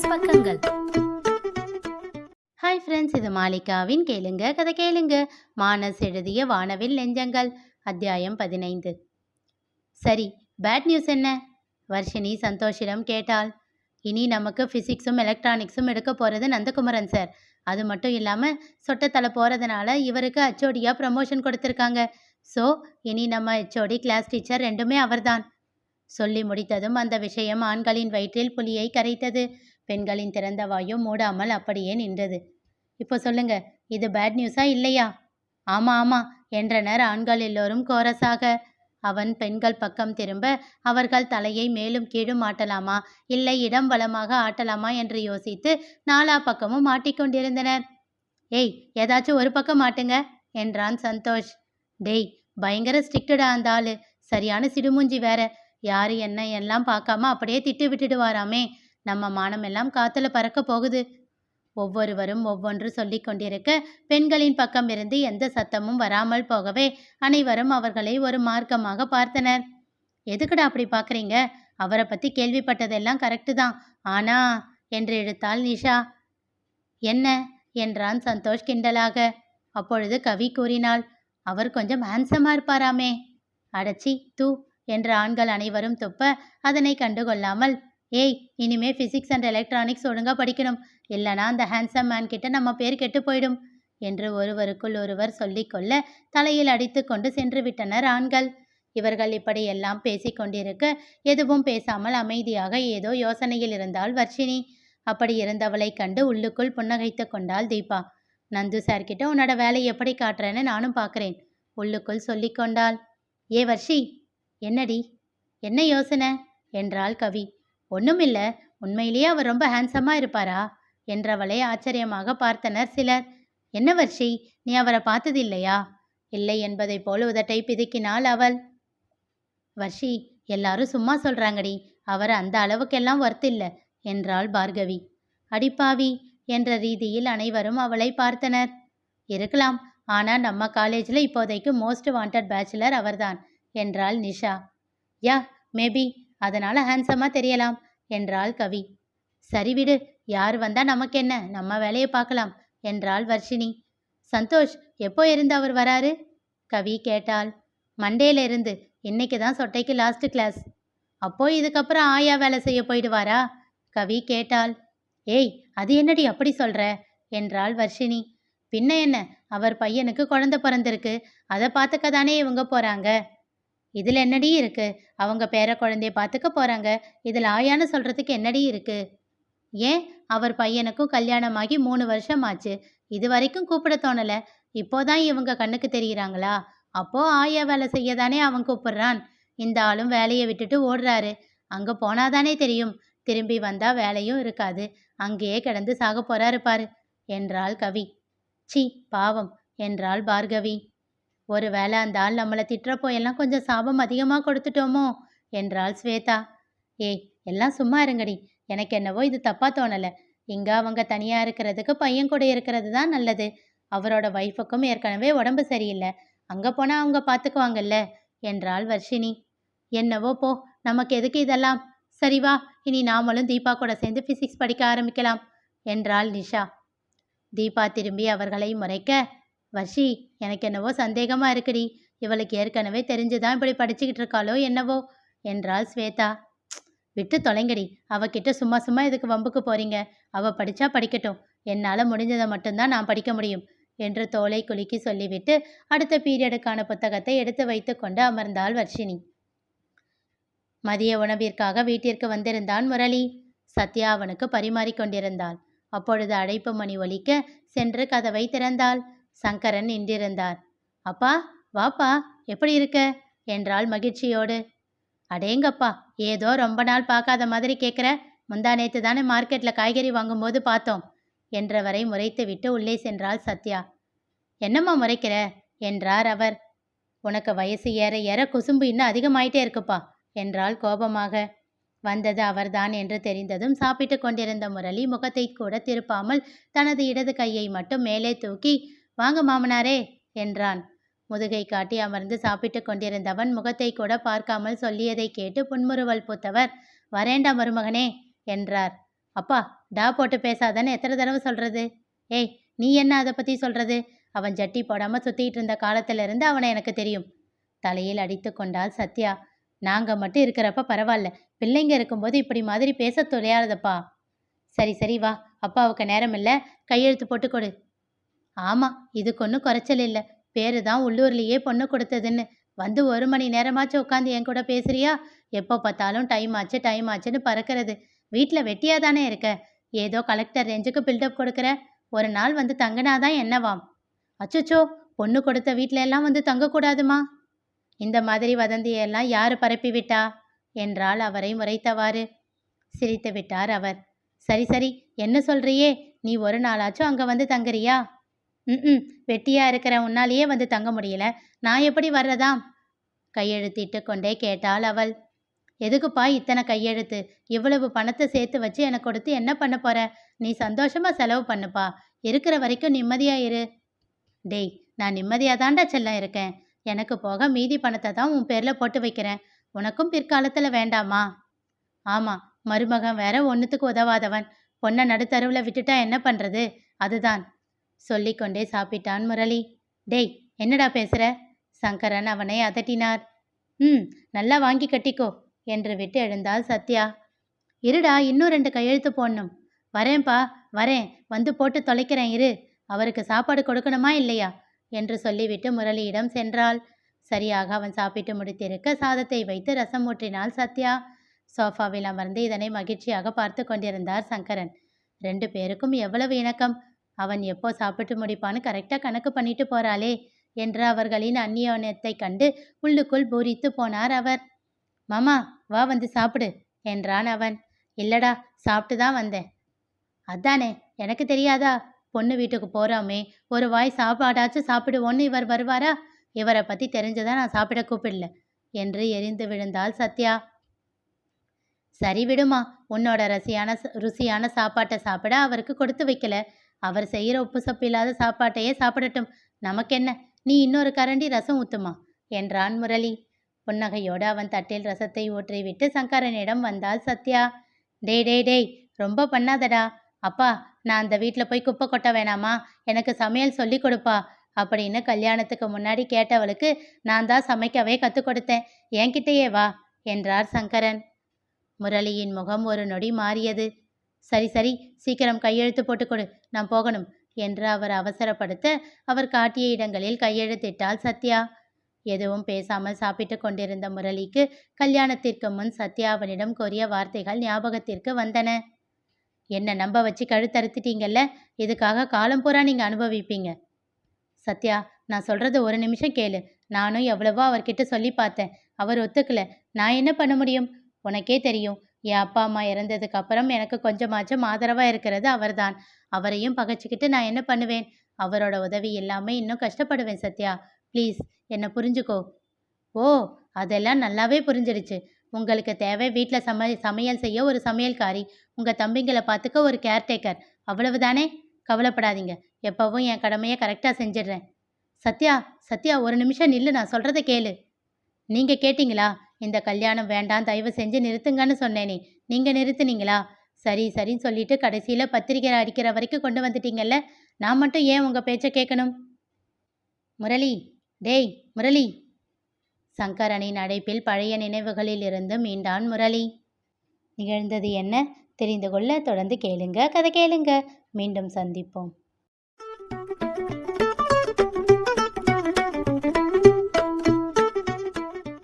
Physics பக்கங்கள். Hi friends இது மாலிகாவின் கேளுங்க கதை கேளுங்க. மானஸ் எழுதிய வானவில் நெஞ்சங்கள் அத்தியாயம் பதினைந்து. சரி பேட் நியூஸ் என்ன? வர்ஷினி சந்தோஷிடம் கேட்டாள். இனி நமக்கு ஃபிசிக்ஸும் எலக்ட்ரானிக்ஸும் எடுக்க போகிறது நந்தகுமரன் சார் அது மட்டும் இல்லாமல் சொட்டத்தலை போகிறதுனால இவருக்கு ஹெச்ஓடியாக ப்ரமோஷன் கொடுத்துருக்காங்க. ஸோ இனி நம்ம ஹெச்ஓடி கிளாஸ் டீச்சர் ரெண்டுமே அவர்தான். சொல்லி முடித்ததும் அந்த விஷயம் ஆண்களின் வயிற்றில் புலியை கரைத்தது. பெண்களின் திறந்த வாயும் மூடாமல் அப்படியே நின்றது. இப்போ சொல்லுங்க இது பேட் நியூஸா இல்லையா? ஆமா ஆமா என்றனர் ஆண்கள் எல்லோரும் கோரஸாக அவன் பெண்கள் பக்கம் திரும்ப அவர்கள் தலையை மேலும் கீழும் ஆட்டலாமா? இல்லை இடம் பலமாக ஆட்டலாமா? என்று யோசித்து நாலா பக்கமும் ஆட்டிக்கொண்டிருந்தனர் ஏய் ஏதாச்சும் ஒரு பக்கம் மாட்டுங்க என்றான் சந்தோஷ். டேய் பயங்கர ஸ்ட்ரிக்டடா அந்த ஆளு. சரியான சிடுமூஞ்சி வேற. யாரு என்ன எல்லாம் பார்க்காம அப்படியே திட்டு விட்டுடுவாராமே. நம்ம மானம் எல்லாம் காத்துல பறக்க போகுது. ஒவ்வொருவரும் ஒவ்வொன்று சொல்லிக் கொண்டிருக்க பெண்களின் பக்கம் இருந்து எந்த சத்தமும் வராமல் போகவே அனைவரும் அவர்களை ஒரு மார்க்கமாக பார்த்தனர். எதுக்குடா அப்படி பார்க்குறீங்க அவரை பற்றி கேள்விப்பட்டதெல்லாம் கரெக்டு தான். ஆனா என்று இழுத்தாள் நிஷா. என்ன? என்றான் சந்தோஷ் கிண்டலாக. அப்பொழுது கவி கூறினாள் அவர் கொஞ்சம் ஹேண்ட்ஸமாக இருப்பாராமே. அடச்சி தூ என்ற ஆண்கள் அனைவரும் துப்ப அதனை கண்டுகொள்ளாமல் ஏய் இனிமே ஃபிசிக்ஸ் அண்ட் எலக்ட்ரானிக்ஸ் ஒழுங்காக படிக்கணும். இல்லைனா அந்த ஹேண்ட்ஸம் மேன் கிட்ட நம்ம பேர் கெட்டு போயிடும் என்று ஒருவருக்குள் ஒருவர் சொல்லிக்கொள்ள தலையில் அடித்து கொண்டு சென்று விட்டனர் ஆண்கள். இவர்கள் இப்படியெல்லாம் பேசிக்கொண்டிருக்க எதுவும் பேசாமல் அமைதியாக ஏதோ யோசனையில் இருந்தாள் வர்ஷினி. அப்படி இருந்தவளை கண்டு உள்ளுக்குள் புன்னகைத்து கொண்டாள் தீபா. நந்து சார்கிட்ட உன்னோட வேலை எப்படி காட்டுறேன்னு நானும் பார்க்குறேன் உள்ளுக்குள் சொல்லிக்கொண்டாள் ஏ வர்ஷி என்னடி என்ன யோசனை? என்றாள் கவி. ஒண்ணுமில்ல உண்மையிலேயே அவர் ரொம்ப ஹேண்ட்ஸமாக இருப்பாரா? என்றவளை ஆச்சரியமாக பார்த்தனர் சிலர். என்ன வர்ஷி நீ அவரை பார்த்தது இல்லையா இல்லை என்பதைப் போல் உதட்டை பிதுக்கினாள் அவள். வர்ஷி எல்லாரும் சும்மா சொல்றாங்கடி அவர் அந்த அளவுக்கெல்லாம் ஒர்த் இல்லை என்றாள் பார்கவி. அடிப்பாவி என்ற ரீதியில் அனைவரும் அவளை பார்த்தனர். இருக்கலாம் ஆனால் நம்ம காலேஜில் இப்போதைக்கு மோஸ்ட் வாண்டட் பேச்சுலர் அவர்தான் என்றாள் நிஷா. யா மேபி அதனால ஹேண்ட்ஸமா தெரியலாம் என்றாள் கவி. சரி விடு யார் வந்தா நமக்கு என்ன நம்ம வேலையை பார்க்கலாம் என்றாள் வர்ஷினி. சந்தோஷ் எப்போ இருந்து அவர் வராரு? கவி கேட்டாள். மண்டேல இருந்து இன்னைக்கு தான் சொட்டைக்கு லாஸ்ட் கிளாஸ் அப்போ இதுக்கப்புறம் ஆயா வேலை செய்ய போயிடுவாரா? கவி கேட்டாள். ஏய் அது என்னடி அப்படி சொல்ற? என்றாள் வர்ஷினி. பின்ன என்ன? அவர் பையனுக்கு குழந்தை பிறந்திருக்கு அதை பார்த்துக்க தானே இவங்க போறாங்க? இதில் என்னடி இருக்கு? அவங்க பேர குழந்தைய பார்த்துக்க போறாங்க. இதில் ஆயான்னு சொல்றதுக்கு என்னடி இருக்கு? ஏன்? அவர் பையனுக்கும் கல்யாணமாகி மூணு வருஷம் ஆச்சு இது வரைக்கும் கூப்பிட தோணல. இப்போதான் இவங்க கண்ணுக்கு தெரிகிறாங்களா அப்போ ஆயா வேலை செய்ய தானே அவன் கூப்பிடுறான். இந்த ஆளும் வேலையை விட்டுட்டு ஓடுறாரு. அங்க போனாதானே தெரியும். திரும்பி வந்தா வேலையும் இருக்காது. அங்கேயே கிடந்து சாக போறாரு பாரு. என்றாள் கவி. சி பாவம். என்றாள் பார்கவி. ஒருவேளை அந்த ஆள் நம்மளை திட்டுறப்போ எல்லாம் கொஞ்சம் சாபம் அதிகமாக கொடுத்துட்டோமோ? என்றாள் ஸ்வேதா. ஏய் எல்லாம் சும்மா இருங்கடி. எனக்கு என்னவோ இது தப்பாக தோணலை. இங்கே அவங்க தனியாக இருக்கிறதுக்கு பையன் கூட இருக்கிறது தான் நல்லது. அவரோட ஒய்ஃபுக்கும் ஏற்கனவே உடம்பு சரியில்லை. அங்கே போனால் அவங்க பார்த்துக்குவாங்கல்ல என்றாள் வர்ஷினி. என்னவோ போ நமக்கு எதுக்கு இதெல்லாம்? சரி வா இனி நாமளும் தீபா கூட சேர்ந்து ஃபிசிக்ஸ் படிக்க ஆரம்பிக்கலாம் என்றாள் நிஷா. தீபா திரும்பி அவர்களை முறைக்க வர்ஷி எனக்கு என்னவோ சந்தேகமாக இருக்குடி. இவளுக்கு ஏற்கனவே தெரிஞ்சுதான் இப்படி படிச்சுக்கிட்டு இருக்காளோ என்னவோ? என்றாள் ஸ்வேதா. விட்டு தொலைங்கடி. அவகிட்ட சும்மா சும்மா இதுக்கு வம்புக்கு போறீங்க? அவ படிச்சா படிக்கட்டும். என்னால் முடிஞ்சதை மட்டும்தான் நான் படிக்க முடியும் என்று தோலை குலுக்கி சொல்லிவிட்டு அடுத்த பீரியடுக்கான புத்தகத்தை எடுத்து வைத்துக்கொண்டு அமர்ந்தாள் வர்ஷினி. மதிய உணவிற்காக வீட்டிற்கு வந்திருந்தான் முரளி. சத்யா அவனுக்கு பரிமாறிக்கொண்டிருந்தாள் அப்பொழுது அழைப்பு மணி ஒலிக்க சென்று கதவை திறந்தாள். சங்கரன் நின்றிருந்தார். அப்பா வாப்பா எப்படி இருக்க? என்றாள் மகிழ்ச்சியோடு. அடேங்கப்பா ஏதோ ரொம்ப நாள் பார்க்காத மாதிரி கேட்குற முந்தா நேற்று தானே மார்க்கெட்டில் காய்கறி வாங்கும்போது பார்த்தோம் என்றவரை முறைத்துவிட்டு உள்ளே சென்றாள் சத்யா. என்னம்மா முறைக்கிற? என்றார் அவர். உனக்கு வயசு ஏற ஏற குசும்பு இன்னும் அதிகமாயிட்டே இருக்குப்பா என்றாள் கோபமாக. வந்தது அவர்தான் என்று தெரிந்ததும் சாப்பிட்டு கொண்டிருந்த முரளி முகத்தை கூட திருப்பாமல் தனது இடது கையை மட்டும் மேலே தூக்கி வாங்க மாமனாரே என்றான். முதுகை காட்டி அமர்ந்து சாப்பிட்டு கொண்டிருந்தவன் முகத்தை கூட பார்க்காமல் சொல்லியதை கேட்டு புன்முறுவல் பூத்தவர். வரேண்டா மருமகனே என்றார். அப்பா டா போட்டு பேசாதன்னு எத்தனை தடவை சொல்கிறது ஏய் நீ என்ன அதை பற்றி சொல்கிறது அவன் ஜட்டி போடாமல் சுற்றிட்டு இருந்த காலத்திலிருந்து அவனை எனக்கு தெரியும். தலையில் அடித்து கொண்டாள் சத்யா. நாங்கள் மட்டும் இருக்கிறப்ப பரவாயில்ல பிள்ளைங்க இருக்கும்போது இப்படி மாதிரி பேச துளையாதப்பா சரி சரி வா. அப்பாவுக்கு நேரம் இல்லை கையெழுத்து போட்டு கொடு. ஆமாம் இதுக்கு ஒன்றும் குறைச்சல் இல்லை. பேரு தான் உள்ளூர்லேயே பொண்ணு கொடுத்ததுன்னு. வந்து ஒரு மணி நேரமாச்சும் உட்காந்து என் கூட பேசுறியா? எப்போ பார்த்தாலும் டைம் ஆச்சு டைம் ஆச்சுன்னு பறக்கிறது. வீட்டில் வெட்டியா தானே இருக்க? ஏதோ கலெக்டர் ரேஞ்சுக்கு பில்டப் கொடுக்குற? ஒரு நாள் வந்து தங்கினாதான் என்னவாம்? அச்சச்சோ பொண்ணு கொடுத்த வீட்டில எல்லாம் வந்து தங்கக்கூடாதுமா? இந்த மாதிரி வதந்தியெல்லாம் யாரு பரப்பி விட்டா என்றால் அவரை முறைத்தவாறு. சிரித்து விட்டார் அவர். சரி சரி என்ன சொல்றியே? நீ ஒரு நாளாச்சும் அங்கே வந்து தங்குறியா? ம் வெட்டியா இருக்கிற உன்னாலேயே வந்து தங்க முடியல. நான் எப்படி வர்றதாம் கையெழுத்திட்டு கொண்டே கேட்டாள் அவள். எதுக்குப்பா இத்தனை கையெழுத்து? இவ்வளவு பணத்தை சேர்த்து வச்சு எனக்கு கொடுத்து என்ன பண்ண போற? நீ சந்தோஷமா செலவு பண்ணுப்பா. இருக்கிற வரைக்கும் நிம்மதியா இரு. டேய் நான் நிம்மதியா தாண்டா செல்லம் இருக்கேன். எனக்கு போக மீதி பணத்தை தான் உன் பேர்ல போட்டு வைக்கிறேன். உனக்கும் பிற்காலத்துல வேண்டாமா? ஆமா. மருமகன் வேற ஒன்றுத்துக்கு உதவாதவன். பொண்ணை நடுத்தருவில் விட்டுட்டா என்ன பண்றது? அதுதான். சொல்லிக்கொண்டே சாப்பிட்டான் முரளி. டேய் என்னடா பேசுற? சங்கரன் அவனை அதட்டினார். ம் நல்லா வாங்கி கட்டிக்கோ என்று விட்டு எழுந்தாள் சத்யா. இருடா இன்னும் ரெண்டு கையெழுத்து போடணும். வரேன்பா வரேன். வந்து போட்டு தொலைக்கிறேன் இரு. அவருக்கு சாப்பாடு கொடுக்கணுமா இல்லையா? என்று சொல்லிவிட்டு முரளியிடம் சென்றாள். சரியாக அவன் சாப்பிட்டு முடித்திருக்க சாதத்தை வைத்து ரசம் ஊற்றினாள் சத்யா. சோஃபாவில் அமர்ந்து இதனை மகிழ்ச்சியாக பார்த்து கொண்டிருந்தார் சங்கரன். ரெண்டு பேருக்கும் எவ்வளவு இணக்கம். அவன் எப்போ சாப்பிட்டு முடிப்பான்னு கரெக்டாக கணக்கு பண்ணிட்டு போறாளே என்று அவர்களின் அந்நியோனத்தை கண்டு உள்ளுக்குள் பூரித்து போனார் அவர். மாமா வா வந்து சாப்பிடு என்றான் அவன். இல்லடா சாப்பிட்டு தான் வந்தேன். அதானே எனக்கு தெரியாதா? பொண்ணு வீட்டுக்கு போறோமே ஒரு வாய் சாப்பாடாச்சும் சாப்பிடுவோன்னு இவர் வருவாரா? இவரை பத்தி தெரிஞ்சதா நான் சாப்பிட கூப்பிடல என்று எரிந்து விழுந்தாள் சத்யா. சரி விடுமா உன்னோட ரசியான ருசியான சாப்பாட்டை சாப்பிட அவருக்கு கொடுத்து வைக்கல. அவர் செய்கிற உப்பு சப்பு இல்லாத சாப்பாட்டையே சாப்பிடட்டும். நமக்கென்ன? நீ இன்னொரு கரண்டி ரசம் ஊத்துமா? என்றான் முரளி. புன்னகையோடு அவன் தட்டில் ரசத்தை ஊற்றிவிட்டு சங்கரனிடம் வந்தாள் சத்யா. டேய் டேய் டேய் ரொம்ப பண்ணாதடா. அப்பா நான் அந்த வீட்டில் போய் குப்பை கொட்ட வேணாமா? எனக்கு சமையல் சொல்லி கொடுப்பா. அப்படின்னு கல்யாணத்துக்கு முன்னாடி கேட்டவளுக்கு நான் தான் சமைக்கவே கற்றுக் கொடுத்தேன். என்கிட்டயே வா என்றார் சங்கரன். முரளியின் முகம் ஒரு நொடி மாறியது. சரி சரி சீக்கிரம் கையெழுத்து போட்டு கொடு நான் போகணும் என்று அவர் அவசரப்படுத்த அவர் காட்டிய இடங்களில் கையெழுத்திட்டாள் சத்யா. எதுவும் பேசாமல் சாப்பிட்டு கொண்டிருந்த முரளிக்கு கல்யாணத்திற்கு முன் சத்யா அவனிடம் கோரிய வார்த்தைகள் ஞாபகத்திற்கு வந்தன. என்ன நம்ப வச்சு கழுத்தறுத்துட்டீங்கல்ல இதுக்காக காலம் பூரா நீங்கள் அனுபவிப்பீங்க. சத்யா நான் சொல்கிறது ஒரு நிமிஷம் கேளு. நானும் எவ்வளவோ அவர்கிட்ட சொல்லி பார்த்தேன். அவர் ஒத்துக்கல. நான் என்ன பண்ண முடியும்? உனக்கே தெரியும். என் அப்பா அம்மா இறந்ததுக்கு அப்புறம் எனக்கு கொஞ்சமாச்சும் ஆதரவாக இருக்கிறது அவர்தான். அவரையும் பகைச்சிக்கிட்டு நான் என்ன பண்ணுவேன்? அவரோட உதவி இல்லாமல் இன்னும் கஷ்டப்படுவேன் சத்யா. ப்ளீஸ் என்னை புரிஞ்சுக்கோ. ஓ அதெல்லாம் நல்லாவே புரிஞ்சிடுச்சு உங்களுக்கு தேவை வீட்டில் சம சமையல் செய்ய ஒரு சமையல்காரி. உங்கள் தம்பிங்களை பார்த்துக்க ஒரு கேர்டேக்கர். அவ்வளவுதானே? கவலைப்படாதீங்க. எப்போவும் என் கடமையை கரெக்டாக செஞ்சிடுறேன். சத்யா சத்யா ஒரு நிமிஷம் நில்லு நான் சொல்கிறத கேளு. நீங்கள் கேட்டிங்களா? இந்த கல்யாணம் வேண்டாம் தயவு செஞ்சு நிறுத்துங்கன்னு சொன்னேனே நீங்கள் நிறுத்துனீங்களா? சரி சரின்னு சொல்லிட்டு கடைசியில் பத்திரிக்கை அடிக்கிற வரைக்கும் கொண்டு வந்துட்டீங்கல்ல? நான் மட்டும் ஏன் உங்கள் பேச்சை கேட்கணும் முரளி டேய் முரளி. சங்கரனின் அடைப்பில் பழைய நினைவுகளில் இருந்து மீண்டான் முரளி. நிகழ்ந்தது என்ன? தெரிந்து கொள்ள தொடர்ந்து கேளுங்க கதை கேளுங்க. மீண்டும் சந்திப்போம்.